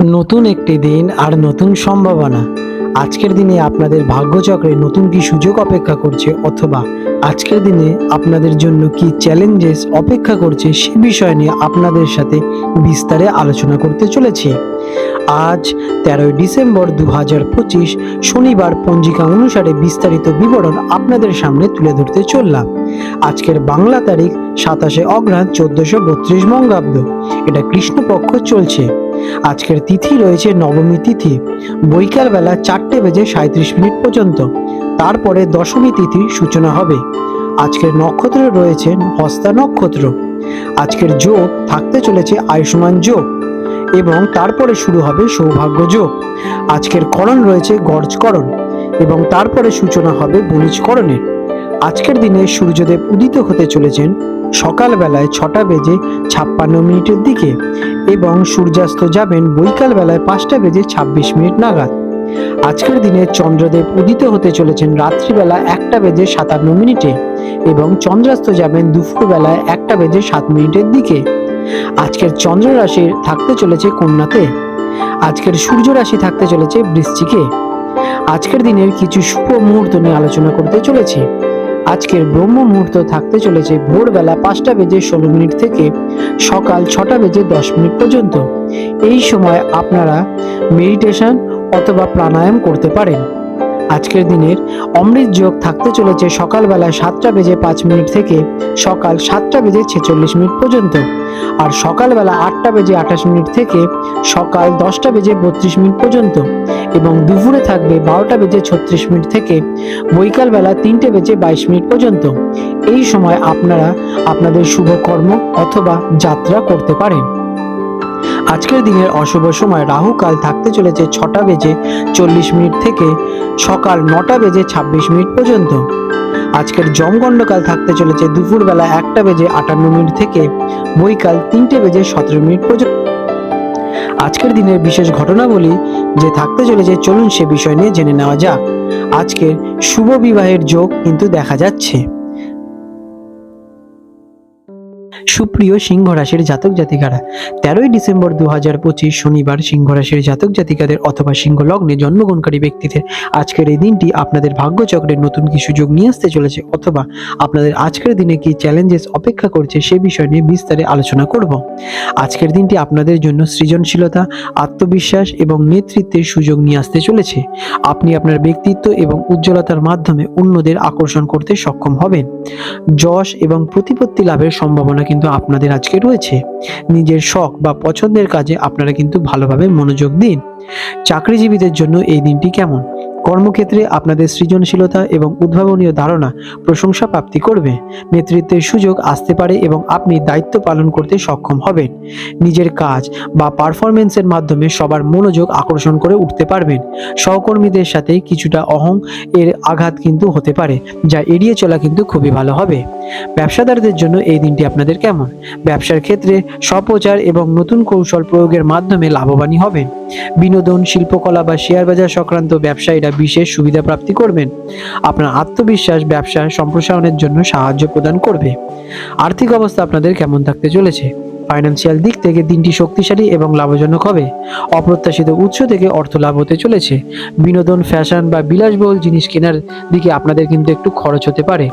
নতুন একটি দিন আর নতুন সম্ভাবনা। আজকের দিনে আপনাদের ভাগ্যচক্রে নতুন কি সুযোগ অপেক্ষা করছে অথবা আজকের দিনে আপনাদের জন্য কি চ্যালেঞ্জেস অপেক্ষা করছে সে বিষয় নিয়ে আপনাদের সাথে বিস্তারে আলোচনা করতে চলেছি। আজ তেরোই ডিসেম্বর দু হাজার পঁচিশ শনিবার পঞ্জিকা অনুসারে বিস্তারিত বিবরণ আপনাদের সামনে তুলে ধরতে চললাম। আজকের বাংলা তারিখ সাতাশে অগ্রহায়ণ চোদ্দশো বত্রিশ মঙ্গাব্দ এটা কৃষ্ণপক্ষ চলছে। আজকের তিথি রয়েছে নবমী তিথি। বৈকাল বেলা চারটে বেজে সাঁত্রিশ মিনিট পর্যন্ত। তারপরে দশমী তিথির সূচনা হবে। আজকের নক্ষত্র রয়েছে হস্তা নক্ষত্র। আজকের যোগ থাকতে চলেছে আয়ুষ্মান যোগ। এবং তারপরে শুরু হবে সৌভাগ্য যোগ। আজকের করণ রয়েছে গর্জকরণ। এবং তারপরে সূচনা হবে বণিজকরণের। আজকের দিনে সূর্যদেব উদিত হতে চলেছেন সকালবেলায় ছটা বেজে ছাপ্পান্ন মিনিটের দিকে এবং সূর্যাস্ত যাবেন বৈকাল বেলায় পাঁচটা বেজে ছাব্বিশ মিনিট নাগাদ। আজকের দিনে চন্দ্রদেব উদিত হতে চলেছেন রাত্রিবেলা একটা বেজে সাতান্ন মিনিটে এবং চন্দ্রাস্ত যাবেন দুপুর বেলায় একটা বেজে সাত মিনিটের দিকে। আজকের চন্দ্র রাশি থাকতে চলেছে কন্যাতে। আজকের সূর্য রাশি থাকতে চলেছে বৃশ্চিকে। আজকের দিনের কিছু শুভ মুহূর্ত নিয়ে আলোচনা করতে চলেছি। আজকের ব্রহ্ম মুহূর্ত থাকতে চলেছে ভোরবেলা পাঁচটা বেজে ষোলো মিনিট থেকে সকাল ছটা বেজে দশ মিনিট পর্যন্ত। এই সময় আপনারা মেডিটেশন অথবা প্রাণায়াম করতে পারেন। আজকের দিনের অমৃত যোগ থাকতে চলেছে সকালবেলা সাতটা বেজে পাঁচ মিনিট থেকে সকাল সাতটা বেজে ছেচল্লিশ মিনিট পর্যন্ত। আর সকালবেলা আটটা বেজে আঠাশ মিনিট থেকে সকাল দশটা বেজে বত্রিশ মিনিট পর্যন্ত। এবং দুপুরে থাকবে বারোটা বেজে ছত্রিশ মিনিট থেকে বৈকাল বেলা তিনটে বেজে বাইশ মিনিট পর্যন্ত। এই সময় আপনারা আপনাদের শুভ কর্ম অথবা যাত্রা করতে পারেন। আজকের দিনের অশুভ সময় রাহু কাল থাকতে চলেছে ছটা বেজে চল্লিশ মিনিট থেকে সকাল নটা বেজে ছাব্বিশ মিনিট পর্যন্ত। আজকের জমগণ্ডকাল থাকতে চলেছে দুপুরবেলা একটা বেজে আটান্ন মিনিট থেকে বৈকাল তিনটে বেজে সতেরো মিনিট পর্যন্ত। আজকের দিনের বিশেষ ঘটনাবলী যে থাকতে চলেছে, চলুন সে বিষয় নিয়ে জেনে নেওয়া যাক। আজকের শুভ বিবাহের যোগ কিন্তু দেখা যাচ্ছে। সুপ্রিয় সিংহ রাশির জাতক জাতিকারা, তেরোই ডিসেম্বর দু হাজার পঁচিশ শনিবার সিংহ রাশির জাতক জাতিকাদের অথবা সিংহ লগ্নে জন্মগ্রহণকারী ব্যক্তিদের আজকের এই দিনটি আপনাদের ভাগ্যচক্রের নতুন কি সুযোগ নিয়ে আসতে চলেছে অথবা আপনাদের আজকের দিনে কি চ্যালেঞ্জেস অপেক্ষা করছে সে বিষয় নিয়ে বিস্তারে আলোচনা করব। আজকের দিনটি আপনাদের জন্য সৃজনশীলতা, আত্মবিশ্বাস এবং নেতৃত্বের সুযোগ নিয়ে আসতে চলেছে। আপনি আপনার ব্যক্তিত্ব এবং উজ্জ্বলতার মাধ্যমে অন্যদের আকর্ষণ করতে সক্ষম হবেন। যশ এবং প্রতিপত্তি লাভের সম্ভাবনা কিন্তু আপনাদের আজকে রয়েছে। নিজের শখ বা পছন্দের কাজে আপনারা কিন্তু ভালোভাবে মনোযোগ দিন। চাকরিজীবীদের জন্য এই দিনটি কেমন? কর্মক্ষেত্রে আপনাদের সৃজনশীলতা এবং উদ্ভাবনীয় ধারণা প্রশংসা প্রাপ্তি করবে। নেতৃত্বের সুযোগ আসতে পারে এবং আপনি দায়িত্ব পালন করতে সক্ষম হবেন। নিজের কাজ বা পারফরমেন্সের মাধ্যমে সবার মনোযোগ আকর্ষণ করে উঠতে পারবেন। সহকর্মীদের সাথে কিছুটা অহং এর আঘাত কিন্তু হতে পারে, যা এড়িয়ে চলা কিন্তু খুবই ভালো হবে। ব্যবসাদারদের জন্য এই দিনটি আপনাদের কেমন? ব্যবসার ক্ষেত্রে স্বপ্রচার এবং নতুন কৌশল প্রয়োগের মাধ্যমে লাভবানই হবেন। বিনোদন, শিল্পকলা বা শেয়ার বাজার সংক্রান্ত ব্যবসায়ীরা বিশেষ সুবিধা প্রাপ্তি করবেন। আপনার আত্মবিশ্বাস ব্যবসা সম্প্রসারণের জন্য সাহায্য প্রদান করবে। আর্থিক অবস্থা আপনাদের কেমন থাকতে চলেছে? ফাইন্যান্সিয়াল দিক থেকে দিনটি শক্তিশালী এবং লাভজনক হবে। অপ্রত্যাশিত উৎস থেকে অর্থ লাভ হতে চলেছে। বিনোদন, ফ্যাশন বা বিলাসবহুল জিনিস কেনার দিকে আপনাদের কিন্তু একটু খরচ হতে পারে।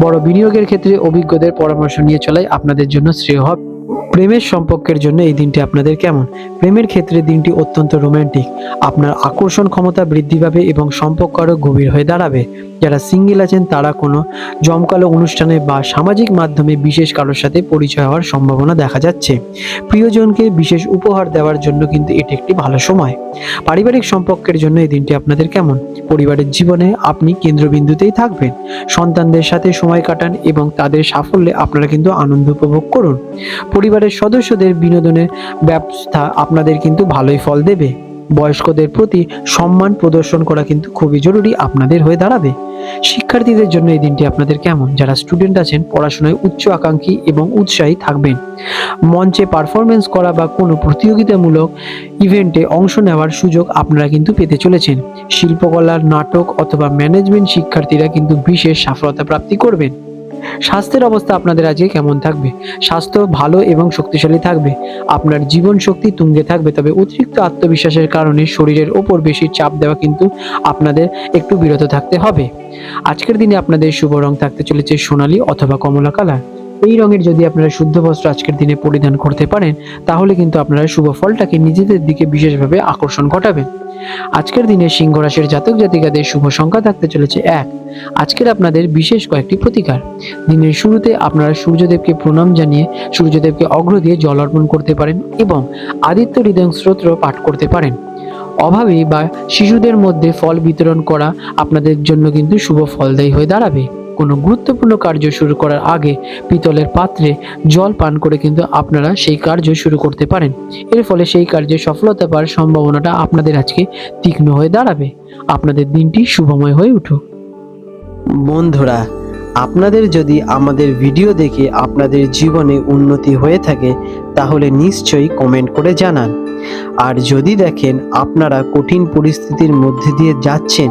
বড় বিনিয়োগের ক্ষেত্রে অভিজ্ঞদের পরামর্শ নিয়ে চলাই আপনাদের জন্য শ্রেয় হবে। প্রেমের সম্পর্কের জন্য এই দিনটি আপনাদের কেমন? প্রেমের ক্ষেত্রে দিনটি অত্যন্ত রোমান্টিক আপনার আকর্ষণ ক্ষমতা বৃদ্ধি পাবে এবং সম্পর্ক আরও গভীর হয়ে দাঁড়াবে। যারা সিঙ্গেল আছেন, তারা কোনো জমকালো অনুষ্ঠানে বা সামাজিক মাধ্যমে বিশেষ কারোর সাথে পরিচয় হওয়ার সম্ভাবনা দেখা যাচ্ছে। প্রিয়জনকে বিশেষ উপহার দেওয়ার জন্য কিন্তু এটি একটি ভালো সময়। পারিবারিক সম্পর্কের জন্য এই দিনটি আপনাদের কেমন? পরিবারের জীবনে আপনি কেন্দ্রবিন্দুতেই থাকবেন। সন্তানদের সাথে সময় কাটান এবং তাদের সাফল্যে আপনারা কিন্তু আনন্দ উপভোগ করুন। পরিবারের সদস্যদের বিনোদনের ব্যবস্থা আপনাদের কিন্তু ভালোই ফল দেবে। বয়স্কদের প্রতি সম্মান প্রদর্শন করা কিন্তু খুবই জরুরি আপনাদের হয়ে দাঁড়াবে। শিক্ষার্থীদের জন্য এই দিনটি আপনাদের কেমন? যারা স্টুডেন্ট আছেন, পড়াশোনায় উচ্চ আকাঙ্ক্ষী এবং উৎসাহী থাকবেন। মঞ্চে পারফরমেন্স করা বা কোনো প্রতিযোগিতামূলক ইভেন্টে অংশ নেওয়ার সুযোগ আপনারা কিন্তু পেতে চলেছেন। শিল্পকলার নাটক অথবা ম্যানেজমেন্ট শিক্ষার্থীরা কিন্তু বিশেষ সফলতা প্রাপ্তি করবেন। স্বাস্থ্যের অবস্থা আপনাদের আজকে কেমন থাকবে? স্বাস্থ্য ভালো এবং শক্তিশালী থাকবে। আপনার জীবন শক্তি তুঙ্গে থাকবে। তবে অতিরিক্ত আত্মবিশ্বাসের কারণে শরীরের ওপর বেশি চাপ দেওয়া কিন্তু আপনাদের একটু বিরত থাকতে হবে। আজকের দিনে আপনাদের শুভ রং থাকতে চলেছে সোনালি অথবা কমলা কালার। এই রঙের যদি আপনারা শুদ্ধ বস্ত্র আজকের দিনে পরিধান করতে পারেন, তাহলে কিন্তু আপনারা শুভ ফলটাকে নিজেদের দিকে বিশেষভাবে আকর্ষণ ঘটাবেন। আজকের দিনে সিংহ রাশির জাতক জাতিকাদের শুভ সংখ্যা থাকতে চলেছে এক। আজকের আপনাদের বিশেষ কয়েকটি প্রতিকার। দিনের শুরুতে আপনারা সূর্যদেবকে প্রণাম জানিয়ে সূর্যদেবকে অগ্র দিয়ে জল অর্পণ করতে পারেন এবং আদিত্য হৃদয় স্তোত্র পাঠ করতে পারেন। অভাবী বা শিশুদের মধ্যে ফল বিতরণ করা আপনাদের জন্য কিন্তু শুভ ফলদায়ী হয়ে দাঁড়াবে। কোনো গুরুত্বপূর্ণ কার্য শুরু করার আগে পিতলের পাত্রে জল পান করে কিন্তু আপনারা সেই কার্য শুরু করতে পারেন। এর ফলে সেই কার্যে সফলতা পাওয়ার সম্ভাবনাটা আপনাদের আজকে তীক্ষ্ণ হয়ে দাঁড়াবে। আপনাদের দিনটি শুভময় হয়ে উঠুক। বন্ধুরা, আপনাদের যদি আমাদের ভিডিও দেখে আপনাদের জীবনে উন্নতি হয়ে থাকে, তাহলে নিশ্চয়ই কমেন্ট করে জানান। আর যদি দেখেন আপনারা কঠিন পরিস্থিতির মধ্যে দিয়ে যাচ্ছেন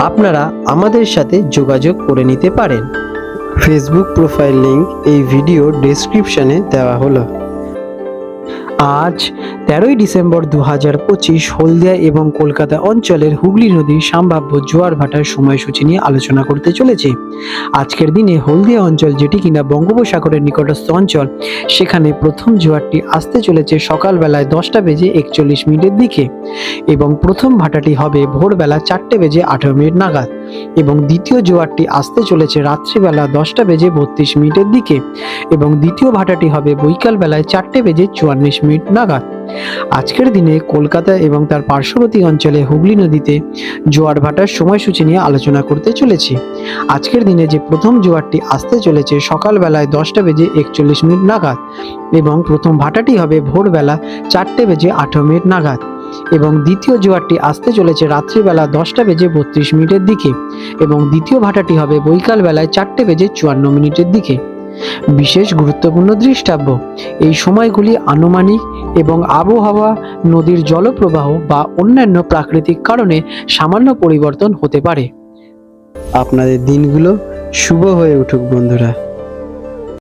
আপনারা আমাদের সাথে যোগাযোগ করে নিতে পারেন। ফেসবুক প্রোফাইল লিংক এই ভিডিও ডেসক্রিপশনে দেওয়া হলো। আজ তেরোই ডিসেম্বর দু হাজার পঁচিশ হলদিয়া এবং কলকাতা অঞ্চলের হুগলি নদীর সম্ভাব্য জোয়ার ভাটার সময়সূচি নিয়ে আলোচনা করতে চলেছে। আজকের দিনে হলদিয়া অঞ্চল যেটি কিনা বঙ্গোপসাগরের নিকটস্থ অঞ্চল, সেখানে প্রথম জোয়ারটি আসতে চলেছে সকালবেলায় দশটা বেজে একচল্লিশ মিনিটের দিকে এবং প্রথম ভাটাটি হবে ভোরবেলা চারটে বেজে আঠেরো মিনিট নাগাদ। এবং দ্বিতীয় জোয়ারটি আসতে চলেছে রাত্রিবেলা দশটা বেজে বত্রিশ মিনিটের দিকে এবং দ্বিতীয় ভাটাটি হবে বৈকাল বেলায় চারটে বেজে চুয়াল্লিশ মিনিট নাগাদ। আজকের দিনে কলকাতা এবং তার পার্শ্ববর্তী অঞ্চলে হুগলি নদীতে জোয়ার ভাটার সময়সূচি নিয়ে আলোচনা করতে চলেছি। আজকের দিনে যে প্রথম জোয়ারটি আসতে চলেছে সকালবেলায় দশটা বেজে একচল্লিশ মিনিট নাগাদ এবং প্রথম ভাটাটি হবে ভোরবেলা চারটে বেজে আঠেরো মিনিট নাগাদ। এবং দ্বিতীয় জোয়ারটি আসতে চলেছে রাত্রিবেলা দশটা বেজে বত্রিশ মিনিটের দিকে এবং দ্বিতীয় ভাটাটি হবে বৈকাল বেলায় চারটে বেজে চুয়ান্ন মিনিটের দিকে। বিশেষ গুরুত্বপূর্ণ দৃষ্টাব্য, এই সময়গুলি আনুমানিক এবং আবহাওয়া, নদীর জলপ্রবাহ বা অন্যান্য প্রাকৃতিক কারণে সামান্য পরিবর্তন হতে পারে। আপনাদের দিনগুলো শুভ হয়ে উঠুক বন্ধুরা।